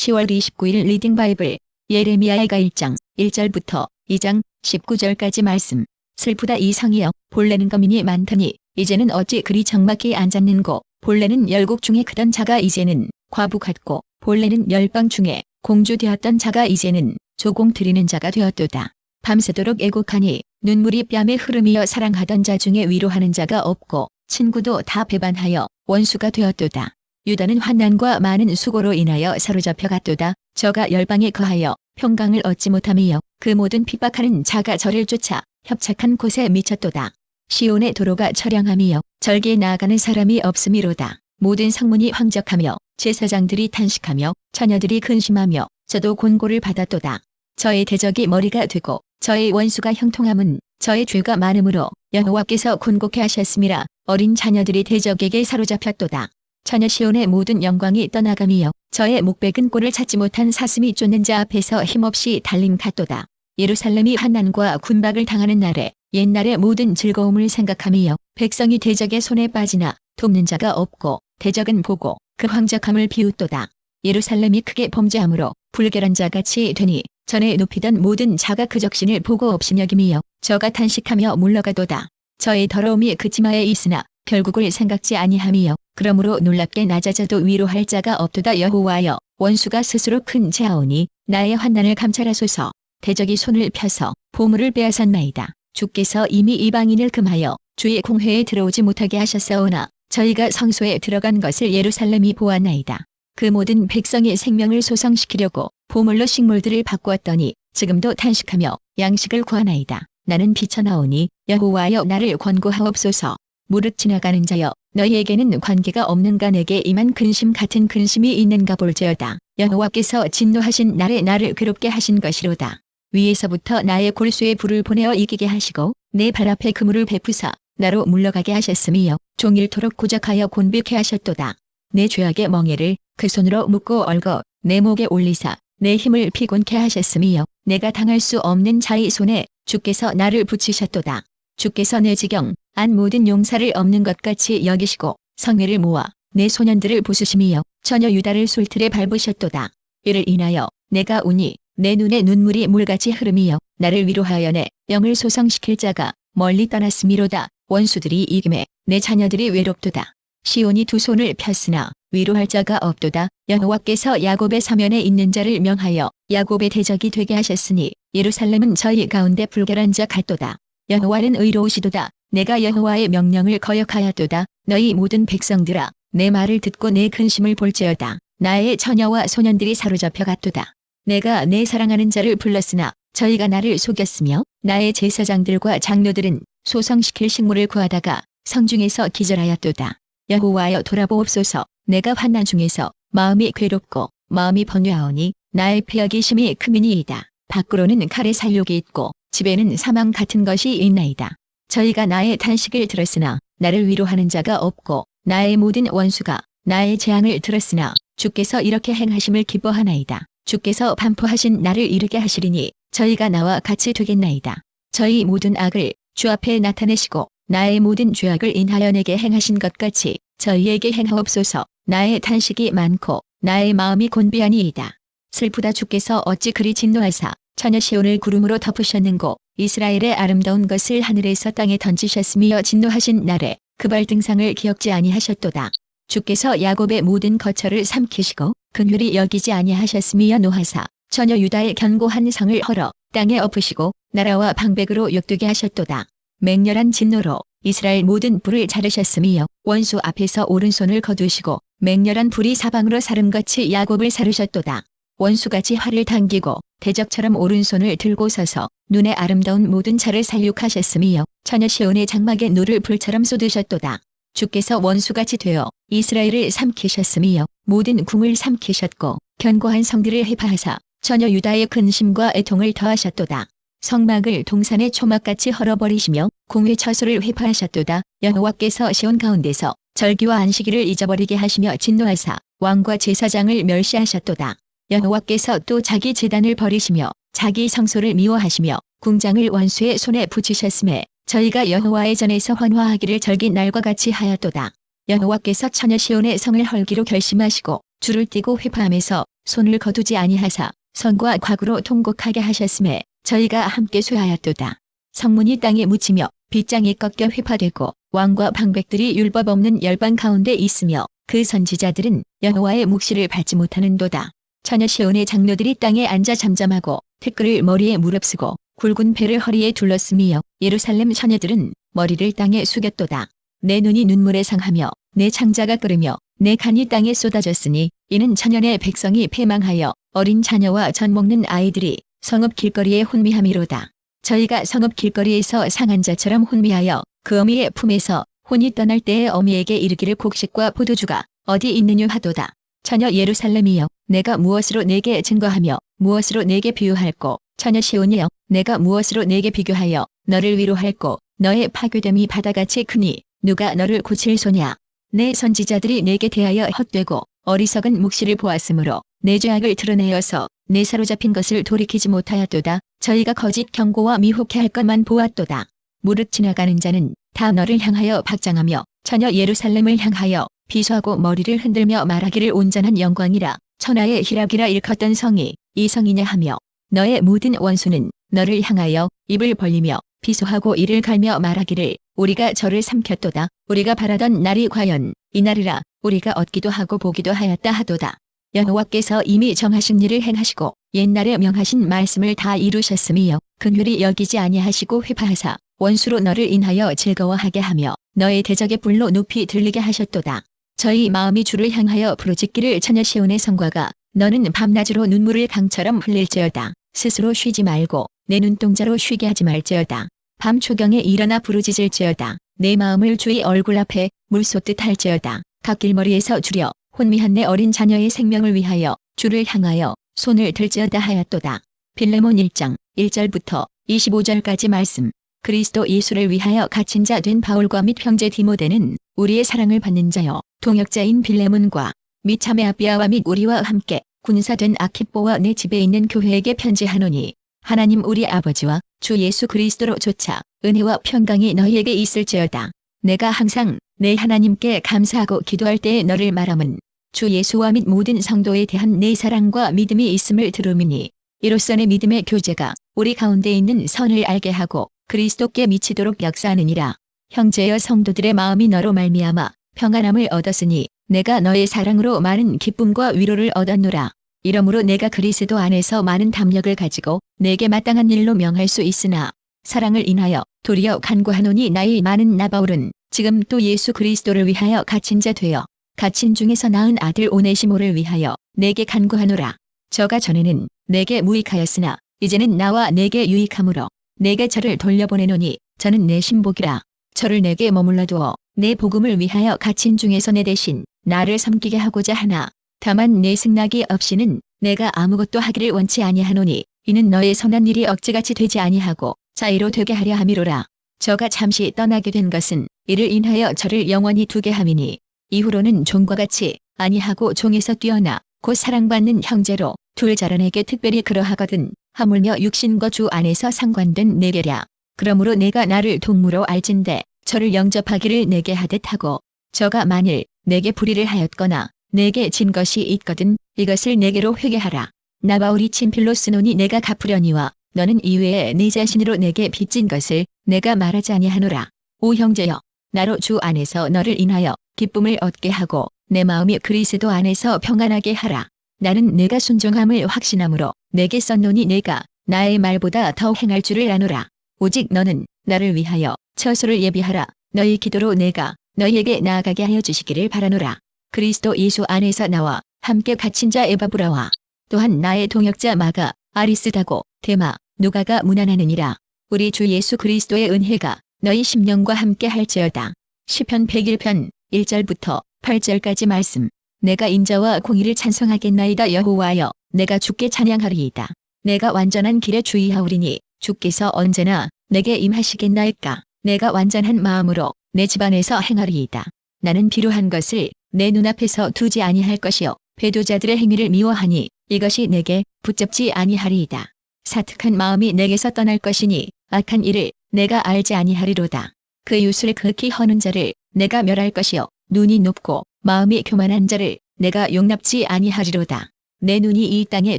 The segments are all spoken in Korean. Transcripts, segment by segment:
10월 29일 리딩 바이블 예레미야의가 1장 1절부터 2장 19절까지 말씀 슬프다 이상이여 본래는 거민이 많더니 이제는 어찌 그리 적막히 앉았는고 본래는 열국 중에 크던 자가 이제는 과부 같고 본래는 열방 중에 공주 되었던 자가 이제는 조공 드리는 자가 되었도다. 밤새도록 애곡하니 눈물이 뺨에 흐름이여 사랑하던 자 중에 위로하는 자가 없고 친구도 다 배반하여 원수가 되었도다. 유다는 환난과 많은 수고로 인하여 사로잡혀 갔도다. 저가 열방에 거하여 평강을 얻지 못함이여 그 모든 핍박하는 자가 저를 쫓아 협착한 곳에 미쳤도다. 시온의 도로가 처량함이여 절기에 나아가는 사람이 없음이로다. 모든 성문이 황적하며 제사장들이 탄식하며 처녀들이 근심하며 저도 곤고를 받았도다. 저의 대적이 머리가 되고 저의 원수가 형통함은 저의 죄가 많음으로 여호와께서 곤곡해 하셨음이라 어린 자녀들이 대적에게 사로잡혔도다. 처녀 시온의 모든 영광이 떠나감이여 저의 목백은 꼴을 찾지 못한 사슴이 쫓는 자 앞에서 힘없이 달림 같도다. 예루살렘이 환난과 군박을 당하는 날에 옛날의 모든 즐거움을 생각함이여 백성이 대적의 손에 빠지나 돕는 자가 없고 대적은 보고 그 황적함을 비웃도다. 예루살렘이 크게 범죄함으로 불결한 자같이 되니 전에 높이던 모든 자가 그 적신을 보고 없이 여김이여 저가 탄식하며 물러가도다. 저의 더러움이 그 치마에 있으나 결국을 생각지 아니함이여 그러므로 놀랍게 낮아져도 위로할 자가 없도다 여호와여 원수가 스스로 큰 죄하오니 나의 환난을 감찰하소서 대적이 손을 펴서 보물을 빼앗았나이다. 주께서 이미 이방인을 금하여 주의 공회에 들어오지 못하게 하셨사오나 저희가 성소에 들어간 것을 예루살렘이 보았나이다. 그 모든 백성의 생명을 소성시키려고 보물로 식물들을 바꾸었더니 지금도 탄식하며 양식을 구하나이다. 나는 비쳐나오니 여호와여 나를 권고하옵소서. 무릇 지나가는 자여 너희에게는 관계가 없는가 내게 임한 근심 같은 근심이 있는가 볼지어다. 여호와께서 진노하신 날에 나를 괴롭게 하신 것이로다. 위에서부터 나의 골수에 불을 보내어 이기게 하시고 내 발 앞에 그물을 베푸사 나로 물러가게 하셨음이여 종일토록 고작하여 곤비케 하셨도다. 내 죄악의 멍에를 그 손으로 묶고 얽어 내 목에 올리사 내 힘을 피곤케 하셨음이여 내가 당할 수 없는 자의 손에 주께서 나를 붙이셨도다. 주께서 내 지경 안 모든 용사를 없는 것 같이 여기시고 성회를 모아 내 소년들을 부수심이여 처녀 유다를 술틀에 밟으셨도다. 이를 인하여 내가 우니 내 눈에 눈물이 물같이 흐름이여 나를 위로하여 내 영을 소성시킬 자가 멀리 떠났음이로다. 원수들이 이김에 내 자녀들이 외롭도다. 시온이 두 손을 폈으나 위로할 자가 없도다. 여호와께서 야곱의 사면에 있는 자를 명하여 야곱의 대적이 되게 하셨으니 예루살렘은 저희 가운데 불결한 자 같도다. 여호와는 의로우시도다. 내가 여호와의 명령을 거역하였도다. 너희 모든 백성들아 내 말을 듣고 내 근심을 볼지어다. 나의 처녀와 소년들이 사로잡혀 갔도다. 내가 내 사랑하는 자를 불렀으나 저희가 나를 속였으며 나의 제사장들과 장로들은 소성시킬 식물을 구하다가 성중에서 기절하였도다. 여호와여 돌아보옵소서 내가 환난 중에서 마음이 괴롭고 마음이 번뇌하오니 나의 폐역이 심히 크미니이다. 밖으로는 칼의 살욕이 있고 집에는 사망 같은 것이 있나이다. 저희가 나의 탄식을 들었으나 나를 위로하는 자가 없고 나의 모든 원수가 나의 재앙을 들었으나 주께서 이렇게 행하심을 기뻐하나이다. 주께서 반포하신 나를 이르게 하시리니 저희가 나와 같이 되겠나이다. 저희 모든 악을 주 앞에 나타내시고 나의 모든 죄악을 인하여 내게 행하신 것 같이 저희에게 행하옵소서 나의 탄식이 많고 나의 마음이 곤비하니이다. 슬프다 주께서 어찌 그리 진노하사 처녀 시온을 구름으로 덮으셨는고 이스라엘의 아름다운 것을 하늘에서 땅에 던지셨으며 진노하신 날에 그 발등상을 기억지 아니하셨도다. 주께서 야곱의 모든 거처를 삼키시고 근휼히 여기지 아니하셨으며 노하사 처녀 유다의 견고한 성을 헐어 땅에 엎으시고 나라와 방백으로 욕되게 하셨도다. 맹렬한 진노로 이스라엘 모든 불을 자르셨으며 원수 앞에서 오른손을 거두시고 맹렬한 불이 사방으로 사름같이 야곱을 사르셨도다. 원수같이 활을 당기고 대적처럼 오른손을 들고 서서 눈에 아름다운 모든 자를 살육하셨으며 처녀 시온의 장막에 노를 불처럼 쏟으셨도다. 주께서 원수같이 되어 이스라엘을 삼키셨으며 모든 궁을 삼키셨고 견고한 성들을 회파하사 처녀 유다의 근심과 애통을 더하셨도다. 성막을 동산의 초막같이 헐어버리시며 공회 처소를 회파하셨도다. 여호와께서 시온 가운데서 절기와 안식일을 잊어버리게 하시며 진노하사 왕과 제사장을 멸시하셨도다. 여호와께서 또 자기 재단을 버리시며 자기 성소를 미워하시며 궁장을 원수의 손에 붙이셨음에 저희가 여호와의 전에서 헌화하기를 절기 날과 같이 하였도다. 여호와께서 처녀 시온의 성을 헐기로 결심하시고 줄을 띠고 회파함에서 손을 거두지 아니하사 선과 과구로 통곡하게 하셨음에 저희가 함께 쇠하였도다. 성문이 땅에 묻히며 빗장이 꺾여 휘파되고 왕과 방백들이 율법 없는 열방 가운데 있으며 그 선지자들은 여호와의 묵시를 받지 못하는도다. 처녀 시온의 장로들이 땅에 앉아 잠잠하고 티끌을 머리에 무릅쓰고 굵은 배를 허리에 둘렀으며 예루살렘 처녀들은 머리를 땅에 숙였도다. 내 눈이 눈물에 상하며 내 창자가 끓으며 내 간이 땅에 쏟아졌으니 이는 천년의 백성이 패망하여 어린 자녀와 젖 먹는 아이들이 성읍 길거리에 혼미함이로다. 저희가 성읍 길거리에서 상한 자처럼 혼미하여 그 어미의 품에서 혼이 떠날 때에 어미에게 이르기를 곡식과 포도주가 어디 있느냐 하도다. 처녀 예루살렘이여 내가 무엇으로 내게 증거하며 무엇으로 내게 비유할꼬? 처녀 시온이여 내가 무엇으로 내게 비교하여 너를 위로할꼬? 너의 파괴됨이 바다같이 크니 누가 너를 고칠 소냐? 내 선지자들이 내게 대하여 헛되고 어리석은 묵시를 보았으므로 내 죄악을 드러내어서 내 사로잡힌 것을 돌이키지 못하였도다. 저희가 거짓 경고와 미혹해 할 것만 보았도다. 무릇 지나가는 자는 다 너를 향하여 박장하며 처녀 예루살렘을 향하여 비수하고 머리를 흔들며 말하기를 온전한 영광이라. 천하의 희락이라 일컫던 성이 이 성이냐 하며 너의 모든 원수는 너를 향하여 입을 벌리며 비수하고 이를 갈며 말하기를 우리가 저를 삼켰도다. 우리가 바라던 날이 과연 이날이라 우리가 얻기도 하고 보기도 하였다 하도다. 여호와께서 이미 정하신 일을 행하시고 옛날에 명하신 말씀을 다 이루셨으며 긍휼히 여기지 아니하시고 회파하사 원수로 너를 인하여 즐거워하게 하며 너의 대적의 불로 높이 들리게 하셨도다. 저희 마음이 주를 향하여 부르짖기를 처녀 시온의 성과가 너는 밤낮으로 눈물을 강처럼 흘릴지어다. 스스로 쉬지 말고 내 눈동자로 쉬게 하지 말지어다. 밤 초경에 일어나 부르짖을지어다. 내 마음을 주의 얼굴 앞에 물쏟듯 할지어다. 갓길머리에서 주려 혼미한 내 어린 자녀의 생명을 위하여 주를 향하여 손을 들지어다 하였도다. 빌레몬 1장 1절부터 25절까지 말씀. 그리스도 예수를 위하여 갇힌 자 된 바울과 및 형제 디모데는 우리의 사랑을 받는 자여 동역자인 빌레몬과 및 참의 아비아와 및 우리와 함께 군사된 아키뽀와 내 집에 있는 교회에게 편지하노니 하나님 우리 아버지와 주 예수 그리스도로 조차 은혜와 평강이 너희에게 있을지어다. 내가 항상 내 하나님께 감사하고 기도할 때에 너를 말함은 주 예수와 및 모든 성도에 대한 내 사랑과 믿음이 있음을 들음이니 이로써 내 믿음의 교제가 우리 가운데 있는 선을 알게 하고 그리스도께 미치도록 역사하느니라. 형제여 성도들의 마음이 너로 말미암아 평안함을 얻었으니 내가 너의 사랑으로 많은 기쁨과 위로를 얻었노라. 이러므로 내가 그리스도 안에서 많은 담력을 가지고 내게 마땅한 일로 명할 수 있으나 사랑을 인하여 도리어 간구하노니 나의 많은 나바울은 지금 또 예수 그리스도를 위하여 갇힌 자 되어 갇힌 중에서 낳은 아들 오네시모를 위하여 내게 간구하노라. 저가 전에는 내게 무익하였으나 이제는 나와 내게 유익함으로 내게 저를 돌려보내노니 저는 내 신복이라. 저를 내게 머물러 두어 내 복음을 위하여 갇힌 중에서 내 대신 나를 섬기게 하고자 하나. 다만 내 승낙이 없이는 내가 아무것도 하기를 원치 아니하노니 이는 너의 선한 일이 억지같이 되지 아니하고 자의로 되게 하려 함이로라. 저가 잠시 떠나게 된 것은 이를 인하여 저를 영원히 두게 함이니 이후로는 종과 같이 아니하고 종에서 뛰어나 곧 사랑받는 형제로 둘 자란에게 특별히 그러하거든 하물며 육신과 주 안에서 상관된 내게랴. 그러므로 내가 나를 동무로 알진대 저를 영접하기를 내게 하듯 하고 저가 만일 내게 불의를 하였거나 내게 진 것이 있거든 이것을 내게로 회개하라. 나바울이 친필로 쓰노니 내가 갚으려니와 너는 이외에 내 자신으로 내게 빚진 것을 내가 말하지 아니하노라. 오 형제여 나로 주 안에서 너를 인하여 기쁨을 얻게 하고 내 마음이 그리스도 안에서 평안하게 하라. 나는 내가 순종함을 확신함으로 내게 썼노니 내가 나의 말보다 더 행할 줄을 아노라. 오직 너는 나를 위하여 처소를 예비하라. 너희 기도로 내가 너희에게 나아가게 하여 주시기를 바라노라. 그리스도 예수 안에서 나와 함께 갇힌 자 에바브라와 또한 나의 동역자 마가 아리스다고 데마 누가가 무난하느니라. 우리 주 예수 그리스도의 은혜가 너희 심령과 함께 할지어다. 시편 101편 1절부터 8절까지 말씀. 내가 인자와 공의를 찬송하겠나이다 여호와여 내가 주께 찬양하리이다. 내가 완전한 길에 주의하오리니 주께서 언제나 내게 임하시겠나이까. 내가 완전한 마음으로 내 집안에서 행하리이다. 나는 비루한 것을 내 눈앞에서 두지 아니할 것이요 배도자들의 행위를 미워하니 이것이 내게 붙잡지 아니하리이다. 사특한 마음이 내게서 떠날 것이니 악한 일을 내가 알지 아니하리로다. 그 유술 극히 허는 자를 내가 멸할 것이요 눈이 높고 마음이 교만한 자를 내가 용납지 아니하리로다. 내 눈이 이 땅에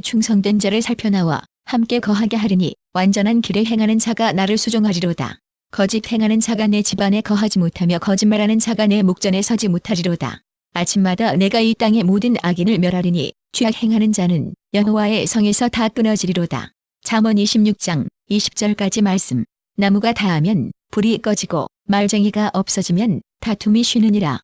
충성된 자를 살펴나와 함께 거하게 하리니 완전한 길에 행하는 자가 나를 수종하리로다. 거짓 행하는 자가 내 집안에 거하지 못하며 거짓말하는 자가 내 목전에 서지 못하리로다. 아침마다 내가 이 땅의 모든 악인을 멸하리니 죄악 행하는 자는 여호와의 성에서 다 끊어지리로다. 잠언 26장 20절까지 말씀. 나무가 다하면 불이 꺼지고 말쟁이가 없어지면 다툼이 쉬느니라.